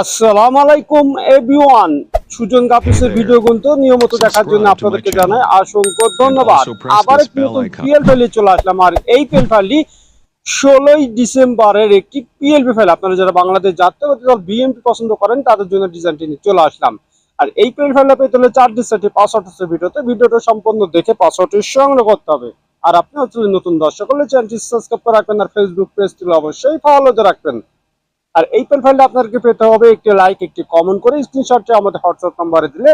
আসসালামু আলাইকুম everyone Sujan কাপিসের video কিন্তু নিয়মিত দেখার জন্য আপনাদেরকে জানাই অসংখ্য ধন্যবাদ। আবার নতুন পিএল ফাইলে চলে আসলাম। আর এই পিএল ফাইলটি ষোলোই ডিসেম্বরের একটি পিএলপি ফাইল আপনারা যারা বাংলাদেশ জাতীয়বাদী দল বিএমপি পছন্দ করেন তাদের জন্য ডিজাইনটি নিয়ে চলে আসলাম। আর এই পিএল ফাইলটা পেতে হলে চার পাসওয়ার্ড আছে ভিডিওতে। ভিডিওটা সম্পূর্ণ দেখে পাসওয়ার্ডটি সংগ্রহ করতে হবে। আর আপনি হচ্ছে নতুন দর্শক হলে চ্যানেলটি সাবস্ক্রাইব করে রাখবেন। আর ফেসবুক পেজ তুলে অবশ্যই ফলোতে রাখবেন। আর এই প্রোফাইলটা আপনাদেরকে পেতে হবে একটি লাইক একটি কমেন্ট করে স্ক্রিনশটটি আমাদের হোয়াটসঅ্যাপ নাম্বারে দিলে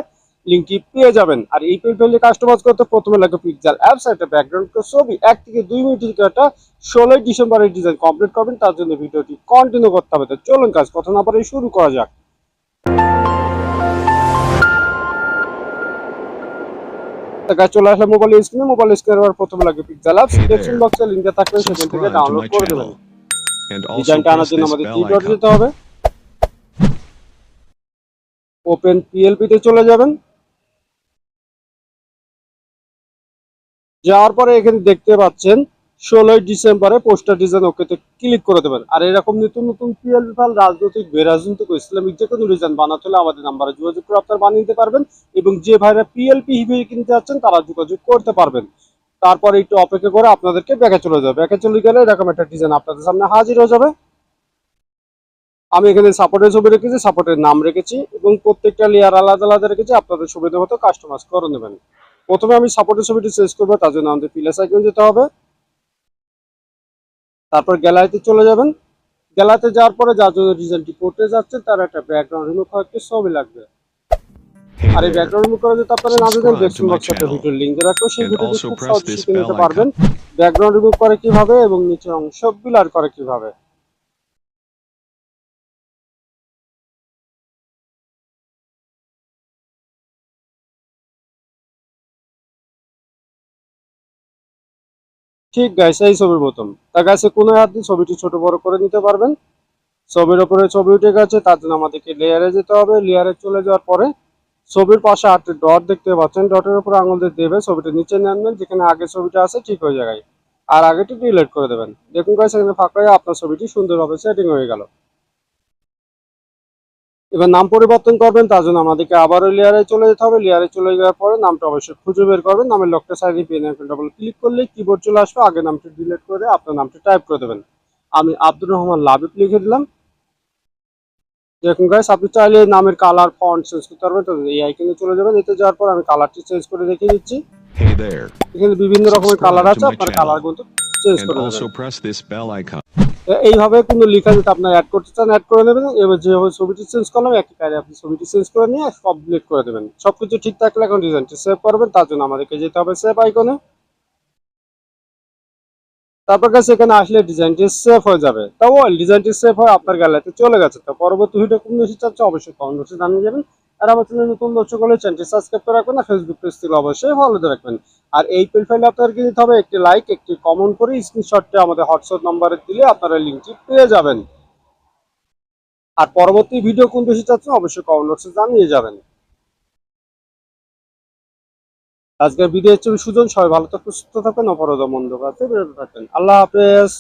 লিঙ্কটি পেয়ে যাবেন। আর এই প্রোফাইলে কাস্টমাইজ করতে প্রথমে লাগবে পিকচার অ্যাপস একটা ব্যাকগ্রাউন্ড ছবি। এক থেকে দুই মিনিটের একটা ষোলোই ডিসেম্বরের ডিজাইন কমপ্লিট করবেন তার জন্য ভিডিওটি কন্টিনিউ করতে হবে। তো চলুন কাজ কথা না পারে শুরু করা যাক। চলে আসলে মোবাইল স্ক্রিনে মোবাইল স্ক্রিনে প্রথমে লাগবে পিকচার অ্যাপস. ডেসক্রিপশন বক্সে লিঙ্কটা থাকবে সেখান থেকে ডাউনলোড করে দেবেন. And also ডিজাইনটা আনার press this আমাদের bell ডট icon. হবে? ওপেন পিএলপি তে চলে যাবেন। যাওয়ার পরে এখানে দেখতে পাচ্ছেন ষোলোই ডিসেম্বরে পোস্টার ডিজাইন ওকেতে ক্লিক করে দেবেন। আর এরকম নতুন নতুন পিএলপি ফাইল রাজনৈতিক বেরাজনৈতিক ও ইসলামিক যে কোনো ডিজাইন বানাতে হলে আমাদের নাম্বারে যোগাযোগ করে আপনারা বানিয়ে নিতে পারবেন এবং যে ভাইরা পিএলপি হিসেবে কিনতে যাচ্ছেন তারা যোগাযোগ করতে পারবেন। তারপরে একটু অপেক্ষা করে আপনাদেরকে ব্যাকে চলে যাবে। ব্যাকে চলে গেলে এরকম একটা ডিজাইন আপনাদের সামনে হাজির হয়ে যাবে। আমি এখানে সাপোর্টের ছবি রেখেছি সাপোর্টের নাম রেখেছি এবং প্রত্যেকটা লেয়ার আলাদা আলাদা রেখেছি, আপনাদের সুবিধা মতো কাস্টমাইজ করে নেবেন। প্রথমে আমি সাপোর্টের ছবিটি চেঞ্জ করব, তার জন্য আমাদের প্লেস আইকন যেতে হবে। তারপর গ্যালারিতে চলে যাবেন। গ্যালারিতে যাওয়ার পরে যার জন্য ডিজাইনটি করতে যাচ্ছে তার একটা ব্যাকগ্রাউন্ড রিমুভ করার একটি ছবি লাগবে। আর এই. ব্যাকগ্রাউন্ড রিমুভ করা যদি আপনারা না জানেন ডেসক্রিপশন বক্সে একটা channel. ভিডিও লিংক রাখব সেই ভিডিওটি খুব সহজে শিখে নিতে পারবেন। ব্যাকগ্রাউন্ড রিমুভ করে কীভাবে এবং নিচের অংশ বিলার করে কীভাবে। ঠিক গাইস এই ছবির মতন তা গাইছে কোনো হাত দিয়ে ছবিটি ছোট বড় করে নিতে পারবেন। ছবির ওপরে ছবি উঠে গেছে তার জন্য আমাদেরকে লেয়ারে যেতে হবে। লেয়ারে চলে যাওয়ার পরে ছবির পাশে আটটি ডট দেখতে পাচ্ছেন। ডটের উপর আঙুল দিয়ে দেবে ছবিটা নিচে নামবেন, যেখানে আগে ছবিটা আছে ঠিক ওই জায়গায়। আর আগেটি ডিলেট করে দেবেন। দেখুন গাইস এখানে ফাঁকা আপনার ছবিটি সুন্দরভাবে সেটিং হয়ে গেল। এবার নাম পরিবর্তন করবেন, তার জন্য আমাদেরকে আবারও লেয়ারে চলে যেতে হবে। লেয়ারে চলে যাওয়ার পরে নামটা অবশ্যই খুঁজে বের করবেন। নামের লকটা সাইডে পেন ডবল ক্লিক করলে কিবোর্ড চলে আসবে। আগে নামটি ডিলিট করে আপনার নামটি টাইপ করে দেবেন। আমি আব্দুর রহমান লাবিব লিখে দিলাম। দেখুন গাইস আপনি চাইলে নামের কালার ফন্ট চেঞ্জ করতে পারবেন। তো এই আইকনে চলে যাবেন। এতে যাওয়ার পর আমি কালারটি চেঞ্জ করে দেখিয়ে দিচ্ছি। এখানে বিভিন্ন রকমের কালার আছে। আপনার কালার কিন্তু চেঞ্জ করে এইভাবে কোনো লেখা যদি আপনার অ্যাড করতে চান অ্যাড করে নেবেন। এবার যেভাবে ছবিটি চেঞ্জ করলাম একই কাজে আপনি ছবিটি চেঞ্জ করে নিয়ে সব কমপ্লিট করে দেবেন। সবকিছু ঠিক থাকলে এখন ডিজাইনটি সেভ করবেন। তার জন্য আমাদেরকে যেতে হবে সেভ আইকনে তারপর কাছে এখানে আসলে ডিজাইনটি সেভ হয়ে যাবে। তাও ডিজাইনটি সেভ হয়ে আপনার গ্যালারিতে চলে গেছে। তো পরবর্তী ভিডিও কোন বেশি চাচ্ছে অবশ্যই কমেন্ট বক্সে জানিয়ে যাবেন আর আমার চ্যানেল নতুন দর্শক হলে চ্যানেলটি সাবস্ক্রাইব করে রাখবেন, আর ফেসবুক পেজ থেকে অবশ্যই ফলো দিয়ে রাখবেন। আর এই প্রোফাইলে আপনাদেরকে দিতে হবে, একটি লাইক একটি কমেন্ট করে স্ক্রিনশটটি আমাদের হোয়াটসঅ্যাপ নম্বরে দিলে আপনারা লিঙ্কটি পেয়ে যাবেন। আর পরবর্তী ভিডিও কোন বেশি চাচ্ছেন অবশ্যই কমেন্ট বক্সে জানিয়ে যাবেন। আজকের ভিডিও হচ্ছে সুজন। সবাই ভালো থাকুন, সুস্থ থাকুন, অপরাধ মন্দ কাছে বিরত থাকবেন আল্লাহ হাফেজ।